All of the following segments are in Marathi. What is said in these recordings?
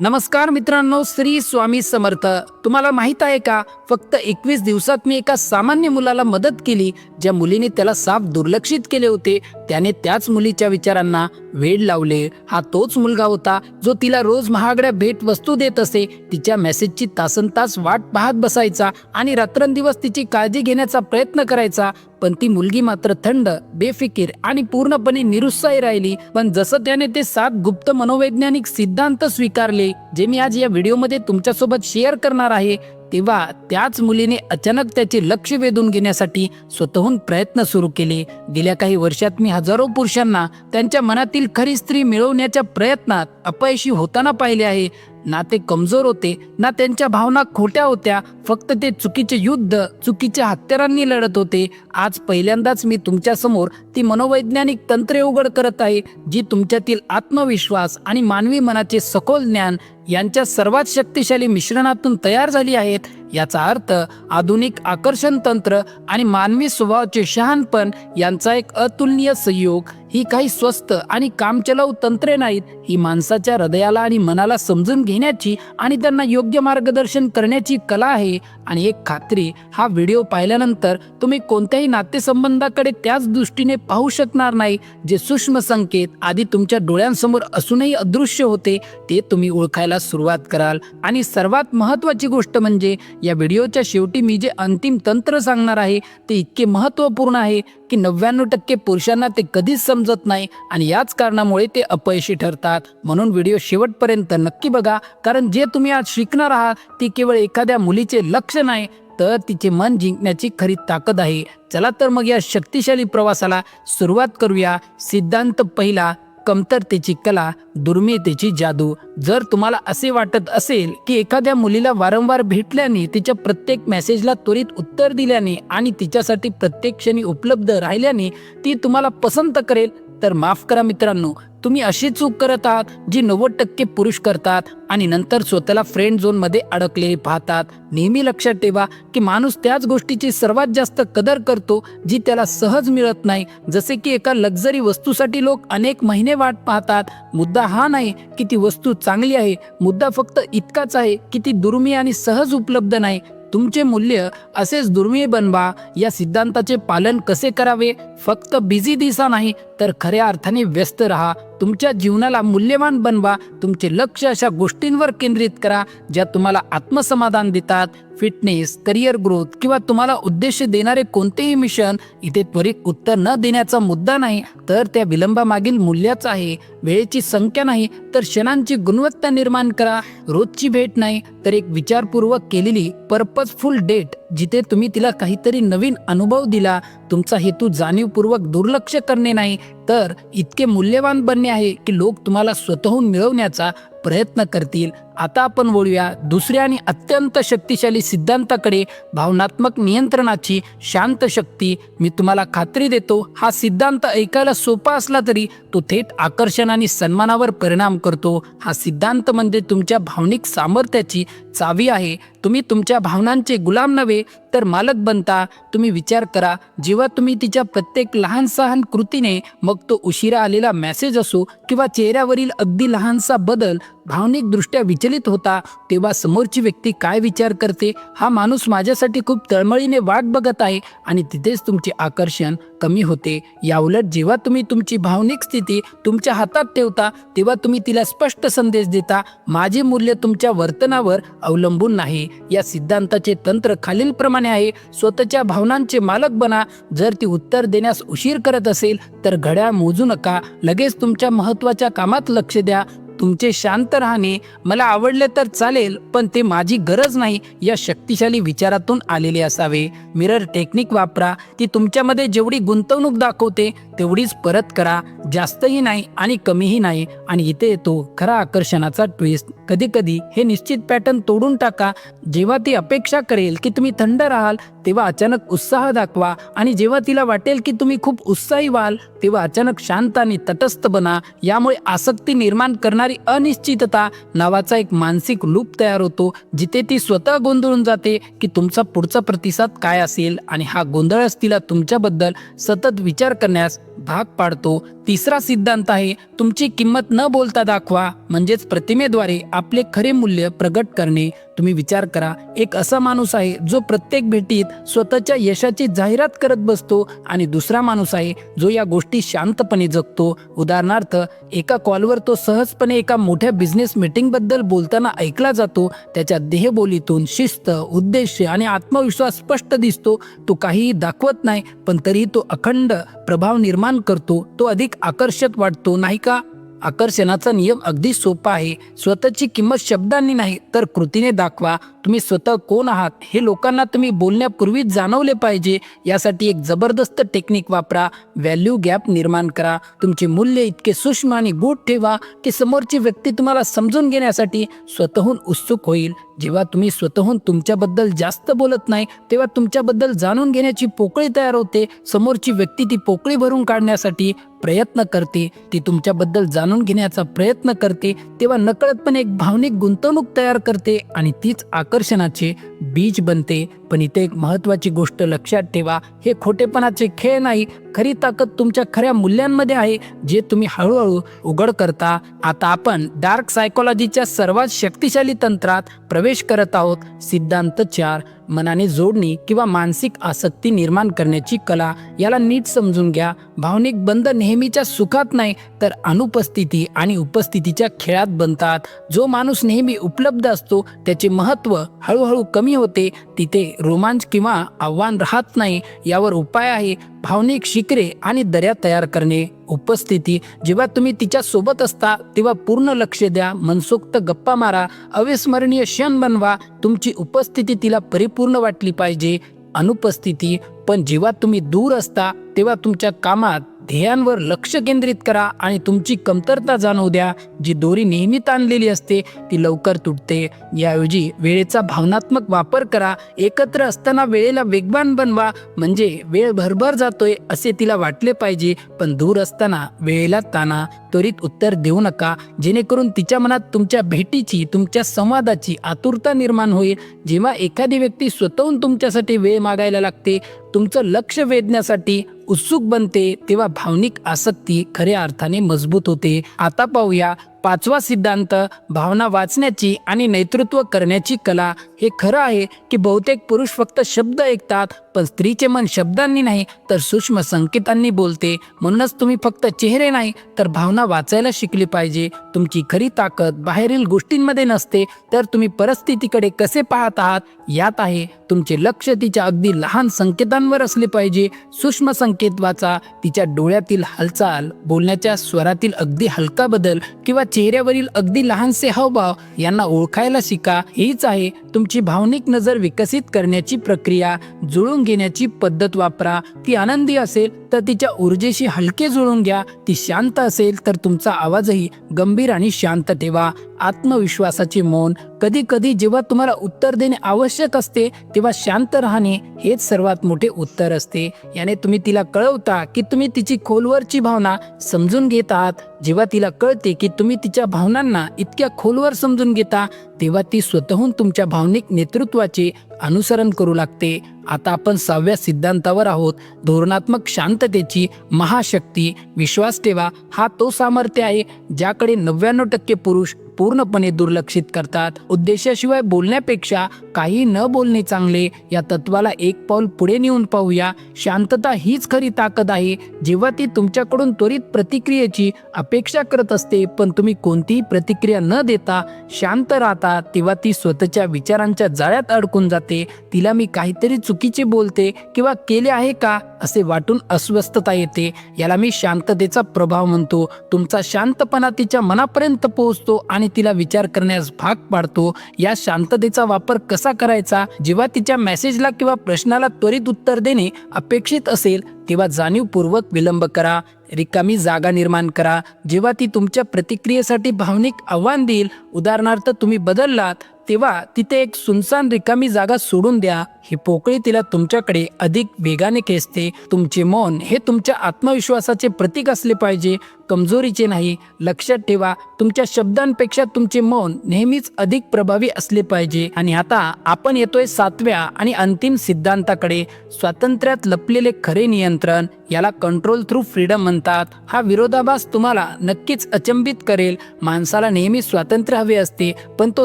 नमस्कार मित्रांनो श्री स्वामी समर्थ. तुम्हाला माहीत आहे का? फक्त एकवीस दिवसात मी एका सामान्य मुलाला मदत केली. ज्या मुलीने त्याला साफ दुर्लक्षित केले होते. त्याने त्याच मुलीच्या विचारांना वेड लावले. हा तोच मुलगा होता जो तिला रोज महागड्या भेट वस्तू देत असे. तिच्या मेसेजची तासन तास वाट पाहत बसायचा आणि रात्रंदिवस तिची काळजी घेण्याचा प्रयत्न करायचा. पण ती मुलगी मात्र थंड बेफिकीर आणि पूर्णपणे निरुत्साही राहिली. पण जसं त्याने ते सात गुप्त मनोवैज्ञानिक सिद्धांत स्वीकारले जे मी आज या व्हिडिओमध्ये तुमच्यासोबत शेअर करणार आहे तेव्हा त्याच मुलीने अचानक त्याचे लक्ष वेधून घेण्यासाठी स्वतःहून प्रयत्न सुरू केले. गेल्या काही वर्षात मी हजारो पुरुषांना त्यांच्या मनातील खरी स्त्री मिळवण्याच्या प्रयत्नात अपयशी होताना पाहिले आहे. ना ते कमजोर होते ना त्यांच्या भावना खोट्या होत्या. फक्त ते चुकीचे युद्ध चुकीच्या हत्यारांनी लढत होते. आज पहिल्यांदाच मी तुमच्यासमोर ती मनोवैज्ञानिक तंत्रे उघड करत आहे जी तुमच्यातील आत्मविश्वास आणि मानवी मनाचे सखोल ज्ञान यांच्या सर्वात शक्तिशाली मिश्रणातून तयार झाली आहेत. याचा अर्थ आधुनिक आकर्षण तंत्र आणि मानवी स्वभावाचे शहाणपण यांचा एक अतुलनीय संयोग. ही काही स्वस्त आणि कामचलाऊ तंत्रे नाहीत ही माणसाच्या हृदयाला आणि मनाला समजून घेण्याची आणि त्यांना योग्य मार्गदर्शन करण्याची कला आहे. आणि एक खात्री हा व्हिडिओ पाहिल्यानंतर तुम्ही कोणत्याही नातेसंबंधाकडे त्याच दृष्टीने पाहू शकणार नाही जे सूक्ष्म संकेत आधी तुमच्या डोळ्यांसमोर असूनही अदृश्य होते ते तुम्ही ओळखायला सुरुवात कराल. आणि सर्वात महत्त्वाची गोष्ट म्हणजे या व्हिडिओच्या शेवटी मी जे अंतिम तंत्र सांगणार आहे ते इतके महत्त्वपूर्ण आहे की नव्याण्णव टक्के पुरुषांना ते कधीच समजत नाही आणि याच कारणामुळे ते अपयशी ठरतात. म्हणून व्हिडिओ शेवटपर्यंत नक्की बघा कारण जे तुम्ही आज शिकणार आहात ते केवळ एखाद्या मुलीचे लक्ष नाही तर तिचे मन जिंकण्याची खरी ताकद आहे. चला तर मग या शक्तिशाली प्रवासाला सुरुवात करूया. सिद्धांत पहिला कमतरतेची कला दुर्मिळतेची जादू जर तुम्हाला असे वाटत असेल की एखाद्या मुलीला वारंवार भेटल्याने तिच्या प्रत्येक मेसेजला त्वरित उत्तर दिल्याने आणि तिच्यासाठी प्रत्येक क्षणी उपलब्ध राहिल्याने ती तुम्हाला पसंत करेल तर माफ करा मित्रांनो. तुम्ही अशी चूक करत आहात जी नव्वद टक्के पुरुष करतात आणि नंतर स्वतःला फ्रेंड झोनमध्ये अडकलेले पाहतात. नेहमी लक्षात ठेवा की माणूस त्याच गोष्टीची सर्वात जास्त कदर करतो जी त्याला सहज मिळत नाही. जसे की एका लक्झरी वस्तूसाठी लोक अनेक महिने वाट पाहतात. मुद्दा हा नाही की ती वस्तू चांगली आहे. मुद्दा फक्त इतकाच आहे की ती दुर्मिळ आणि सहज उपलब्ध नाही. तुमचे मूल्य असेच दुर्मिळ बनवा. या सिद्धांताचे पालन कसे करावे? फक्त बिझी दिसा नाही तर खऱ्या अर्थाने व्यस्त राहा तुमच्या जीवनाला मूल्यवान बनवा तुमचे लक्ष अशा गोष्टींवर केंद्रित करा ज्या तुम्हाला आत्मसमाधान देतात फिटनेस करिअर ग्रोथ किंवा तुम्हाला उद्देश देणारे कोणतेही मिशन इथे त्वरित उत्तर न देण्याचा मुद्दा नाही तर त्या विलंबामागील मूल्याचा आहे. वेळेची संख्या नाही तर क्षणांची गुणवत्ता निर्माण करा. रोजची भेट नाही तर एक विचारपूर्वक केलेली पर्पजफुल डेट जिथे तुम्ही तिला काहीतरी नवीन अनुभव दिला तुमचा हेतू जाणीवपूर्वक दुर्लक्ष करणे नाही तर इतके मूल्यवान बनणे आहे की लोक तुम्हाला स्वतःहून मिळवण्याचा प्रयत्न करतील. आता आपण बोलूया दुसऱ्या आणि अत्यंत शक्तिशाली सिद्धांताकडे भावनात्मक नियंत्रणाची शांत शक्ती. मी तुम्हाला खात्री देतो हा सिद्धांत ऐकायला सोपा असला तरी तो थेट आकर्षण आणि सन्मानावर परिणाम करतो. हा सिद्धांत म्हणजे तुमच्या भावनिक सामर्थ्याची चावी आहे. तुम्ही तुमच्या भावनांचे गुलाम नव्हे तर मालक बनता. तुम्ही विचार करा जेव्हा तुम्ही तिच्या प्रत्येक लहान सहान कृतीने मग तो उशिरा आलेला मेसेज असो किंवा चेहऱ्यावरील अगदी लहानसा बदल भावनिकदृष्ट्या विचार विचलित होता तेव्हा समोरची व्यक्ती काय विचार करते हा माणूस माझ्यासाठी खूप तळमळीने वाट बघत आहे आणि तिथेच तुमचे आकर्षण कमी होते. याउलट जेव्हा तुम्ही तुमची भावनिक स्थिती तुमच्या हातात ठेवता तेव्हा तुम्ही तिला स्पष्ट संदेश देता माझे मूल्य तुमच्या वर्तनावर अवलंबून नाही. या सिद्धांताचे तंत्र खालीलप्रमाणे आहे स्वतःच्या भावनांचे मालक बना. जर ती उत्तर देण्यास उशीर करत असेल तर घड्याळ मोजू नका. लगेच तुमच्या महत्त्वाच्या कामात लक्ष द्या. तुमचे शांत राहणे मला आवडले तर चालेल पण ते माझी गरज नाही या शक्तिशाली विचारातून आलेले असावे. मिरर टेक्निक वापरा ती तुमच्यामध्ये जेवढी गुंतवणूक दाखवते तेवढीच परत करा. जास्तही नाही आणि कमीही नाही. आणि इथे येतो खरा आकर्षणाचा ट्विस्ट कधी कधी हे निश्चित पॅटर्न तोडून टाका. जेव्हा ती अपेक्षा करेल की तुम्ही थंड राहाल तेव्हा अचानक उत्साह दाखवा. आणि जेव्हा तिला वाटेल की तुम्ही खूप उत्साही व्हाल तेव्हा अचानक शांत आणि तटस्थ बना. यामुळे आसक्ती निर्माण करणार अनिश्चितता नावाचा एक मानसिक लूप तयार होतो जिथे ती स्वतः गोंधळून जाते की तुमचा पुढचा प्रतिसाद काय असेल आणि हा गोंधळच तिला तुमच्याबद्दल सतत विचार करण्यास भाग पाडतो. तिसरा सिद्धांत आहे तुमची किंमत न बोलता दाखवा म्हणजेच प्रतिमेद्वारे आपले खरे मूल्य प्रगट करणे. तुम्ही विचार करा एक असा माणूस आहे जो प्रत्येक भेटीत स्वतःच्या यशाची जाहिरात करत बसतो आणि दुसरा माणूस आहे जो या गोष्टी शांतपणे जगतो. उदाहरणार्थ एका कॉलवर तो सहजपणे एका मोठ्या बिझनेस मीटिंगबद्दल बोलताना ऐकला जातो. त्याच्या देहबोलीतून शिस्त उद्देश आणि आत्मविश्वास स्पष्ट दिसतो. तो काहीही दाखवत नाही पण तरी तो अखंड प्रभाव निर्माण करतो. तो अधिक आकर्षक वाटतो नाही का? आकर्षणाचा नियम अगदी सोपा आहे. स्वतःची किंमत शब्दांनी नाही तर कृतीने दाखवा. तुम्ही स्वतः कोण आहात हे लोकांना तुम्ही बोलण्यापूर्वीच जाणवले पाहिजे. यासाठी एक जबरदस्त टेक्निक वापरा. व्हॅल्यू गॅप निर्माण करा. तुमचे मूल्य इतके सूक्ष्म आणि गूढ ठेवा की समोरची व्यक्ती तुम्हाला समजून घेण्यासाठी स्वतःहून उत्सुक होईल. जेव्हा तुम्ही स्वतःहून तुमच्याबद्दल जास्त बोलत नाही तेव्हा तुमच्याबद्दल जाणून घेण्याची पोकळी तयार होते. समोरची व्यक्ती ती पोकळी भरून काढण्यासाठी प्रयत्न करते. ती तुमच्याबद्दल जाणून घेण्याचा प्रयत्न करते. तेव्हा नकळतपणे एक भावनिक गुंतवणूक तयार करते आणि तीच आक आकर्षणाचे बीज बनते पण इथे एक महत्वाची गोष्ट लक्षात ठेवा हे खोटेपणाचे खेळ नाही खरी ताकद तुमच्या खऱ्या मूल्यांमध्ये आहे जे तुम्ही हळूहळू उघड करता. आता आपण डार्क सायकोलॉजीच्या सर्वात शक्तिशाली तंत्रात प्रवेश करत आहोत सिद्धांत चार. मनाने जोडणी किंवा मानसिक आसक्ती निर्माण करण्याची कला याला नीट समजून घ्या. भावनिक बंध नेहमीच्या सुखात नाही तर अनुपस्थिती आणि उपस्थितीच्या खेळात बनतात. जो माणूस नेहमी उपलब्ध असतो त्याचे महत्त्व हळूहळू कमी होते तिथे रोमांच किंवा आव्हान राहत नाही यावर उपाय आहे. भावनिक शिकरे आणि दर्या तयार करणे. उपस्थिती. जेव्हा तुम्ही तिच्या सोबत असता तेव्हा पूर्ण लक्ष द्या मनसोक्त गप्पा मारा अविस्मरणीय क्षण बनवा. तुमची उपस्थिती तिला परिपूर्ण वाटली पाहिजे अनुपस्थिती. पण जेव्हा तुम्ही दूर असता तेव्हा तुमच्या कामात ध्येयांवर लक्ष केंद्रित करा आणि तुमची कमतरता जाणवू द्या. जी दोरी नेहमी ताणलेली असते ती लवकर तुटते. याऐवजी वेळेचा भावनात्मक वापर करा. एकत्र असताना वेळेला वेगवान बनवा. म्हणजे वेळ भरभर जातोय असे तिला वाटले पाहिजे. पण दूर असताना वेळेला ताना त्वरित उत्तर देऊ नका. जेणेकरून तिच्या मनात तुमच्या भेटीची तुमच्या संवादाची आतुरता निर्माण होईल. जेव्हा एखादी व्यक्ती स्वतःहून तुमच्यासाठी वेळ मागायला लागते तुमचं लक्ष वेधण्यासाठी उत्सुक बनते तेव्हा भावनिक आसक्ती खऱ्या अर्थाने मजबूत होते. आता पाहूया पाचवा सिद्धांत भावना वाचण्याची आणि नेतृत्व करण्याची कला. हे खरं आहे की बहुतेक पुरुष फक्त शब्द ऐकतात पण स्त्रीचे मन शब्दांनी नाही तर सूक्ष्म संकेतांनी बोलते. म्हणूनच तुम्ही फक्त चेहरे नाही तर भावना वाचायला शिकली पाहिजे. तुमची खरी ताकद बाहेरील गोष्टींमध्ये नसते तर तुम्ही परिस्थितीकडे कसे पाहत आहात? यात आहे तुमचे लक्ष तिच्या अगदी लहान संकेतांवर असले पाहिजे. सूक्ष्म संकेत वाचा तिच्या डोळ्यातील हालचाल बोलण्याच्या स्वरातील अगदी हलका बदल किंवा चेहऱ्यावरील अगदी लहानसे हावभाव यांना ओळखायला शिका. हीच आहे तुमची भावनिक नजर विकसित करण्याची प्रक्रिया. जुळून घेण्याची पद्धत वापरा. ती आनंदी असेल तर तिच्या ऊर्जेशी हलके जुळून घ्या. ती शांत असेल तर तुमचा आवाजही गंभीर आणि शांत ठेवा. आत्मविश्वासाचे मौन. कधी कधी जेव्हा तुम्हाला उत्तर देणे आवश्यक असते तेव्हा शांत राहणे हेच सर्वात मोठे उत्तर असते. याने तुम्ही तिला कळवता की तुम्ही तिची खोलवरची भावना समजून घेत आहात. जेव्हा तिला कळते की तुम्ही तिच्या भावनांना इतक्या खोलवर समजून घेता तेव्हा ती स्वतःहून तुमच्या भावनिक नेतृत्वाचे अनुसरण करू लागते. आता आपण सहाव्या सिद्धांतावर आहोत. धोरणात्मक शांततेची महाशक्ती विश्वास ठेवा हा तो सामर्थ्य आहे ज्याकडे नव्याण्णव टक्के पुरुष पूर्णपणे दुर्लक्षित करतात. उद्देशाशिवाय बोलण्यापेक्षा काही न बोलणे चांगले या तत्वाला एक पाऊल पुढे नेऊन पाहूया. शांतता हीच खरी ताकद आहे. जेव्हा ती तुमच्याकडून त्वरित प्रतिक्रियेची अपेक्षा करत असते पण तुम्ही कोणतीही प्रतिक्रिया न देता शांत राहता तेव्हा ती स्वतःच्या विचारांच्या जाळ्यात अडकून जाते. तिला मी काहीतरी चुकीचे बोलते किंवा केले आहे का असे वाटून अस्वस्थता येते याला मी शांततेचा प्रभाव म्हणतो. तुमचा शांतपणा तिच्या मनापर्यंत पोहोचतो आणि तिला विचार करण्यास भाग पाडतो. या शांततेचा वापर कसा करायचा? जेव्हा तिच्या मेसेजला किंवा प्रश्नाला त्वरित उत्तर देणे अपेक्षित असेल तेव्हा जाणीवपूर्वक विलंब करा. रिकामी जागा निर्माण करा. जेव्हा ती तुमच्या प्रतिक्रियेसाठी भावनिक आव्हान देईल उदाहरणार्थ तुम्ही बदललात तेव्हा तिथे एक सुनसान रिकामी जागा सोडून द्या. ही पोकळी तिला तुमच्याकडे अधिक वेगाने खेचते. तुमचे मौन हे तुमच्या आत्मविश्वासाचे प्रतीक असले पाहिजे. कमजोरीचे नाही. लक्षात ठेवा तुमच्या शब्दांपेक्षा तुमचे मौन नेहमीच अधिक प्रभावी असले पाहिजे. आणि आता आपण येतोय सातव्या आणि अंतिम सिद्धांताकडे. स्वातंत्र्यात लपलेले खरे नियंत्रण याला कंट्रोल थ्रू फ्रीडम म्हणतात. हा विरोधाभास तुम्हाला नक्कीच अचंबित करेल. माणसाला नेहमी स्वातंत्र्य हवे असते पण तो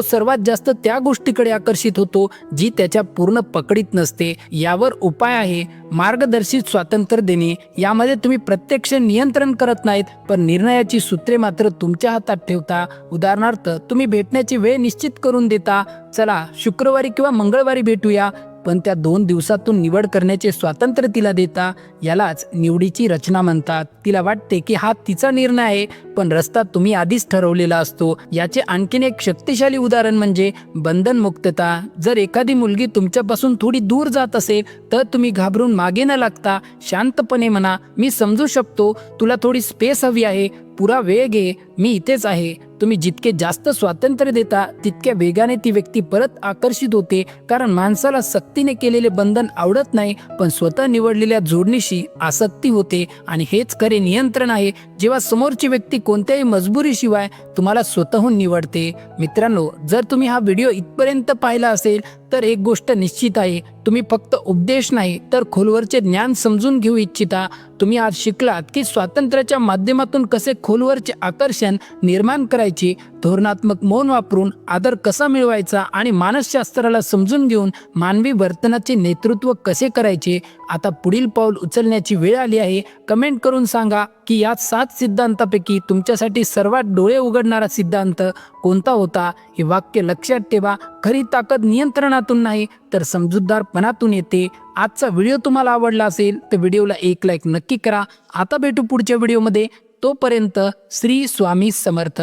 सर्वात जास्त त्या गोष्टीकडे आकर्षित होतो जी त्याच्या पूर्ण पकडीत नसते यावर उपाय आहे मार्गदर्शित स्वातंत्र्य देणे. यामध्ये तुम्ही प्रत्यक्ष नियंत्रण करत नाहीत पण निर्णयाची सूत्रे मात्र तुमच्या हातात ठेवता. उदाहरणार्थ तुम्ही भेटण्याची वेळ निश्चित करून देता. चला शुक्रवारी किंवा मंगळवारी भेटूया. पण त्या दोन दिवसातून निवड करण्याचे स्वातंत्र्य तिला देता यालाच निवडीची रचना म्हणतात. तिला वाटते की हा तिचा निर्णय आहे पण रस्ता तुम्ही आधीच ठरवलेला असतो. याचे आणखीन एक शक्तिशाली उदाहरण म्हणजे बंधन मुक्तता जर एखादी मुलगी तुमच्यापासून थोडी दूर जात असेल तर तुम्ही घाबरून मागे न लागता शांतपणे म्हणा मी समजू शकतो तुला थोडी स्पेस हवी आहे पुरा वेळ घे मी इथेच आहे. तुम्ही जितके जास्त स्वातंत्र्य देता तितक्या वेगाने ती व्यक्ती परत आकर्षित होते. कारण माणसाला सक्तीने केलेले बंधन आवडत नाही पण स्वतः निवडलेल्या जोडणीशी आसक्ती होते. आणि हेच खरे नियंत्रण आहे. जेव्हा समोरची व्यक्ती कोणत्याही मजबुरीशिवाय तुम्हाला स्वतःहून निवडते. मित्रांनो जर तुम्ही हा व्हिडिओ इथपर्यंत पाहिला असेल तर एक गोष्ट निश्चित आहे. तुम्ही फक्त उपदेश नाही तर खोलवरचे ज्ञान समजून घेऊ इच्छिता. तुम्ही आज शिकलात की स्वातंत्र्याच्या माध्यमातून कसे खोलवरचे आकर्षण निर्माण करायचे धोरणात्मक मौन वापरून आदर कसा मिळवायचा आणि मानसशास्त्राला समजून घेऊन मानवी वर्तनाचे नेतृत्व कसे करायचे आता पुढील पाऊल उचलण्याची वेळ आली आहे. कमेंट करून सांगा. की या सात सिद्धांतापैकी तुमच्यासाठी सर्वात डोळे उघडणारा सिद्धांत कोणता होता? हे वाक्य लक्षात ठेवा. खरी ताकद नियंत्रणातून नाही तर समजूतदारपणातून येते. आजचा व्हिडिओ तुम्हाला आवडला असेल तर व्हिडिओला एक लाईक नक्की करा. आता भेटू पुढच्या व्हिडिओमध्ये. तोपर्यंत श्री स्वामी समर्थ.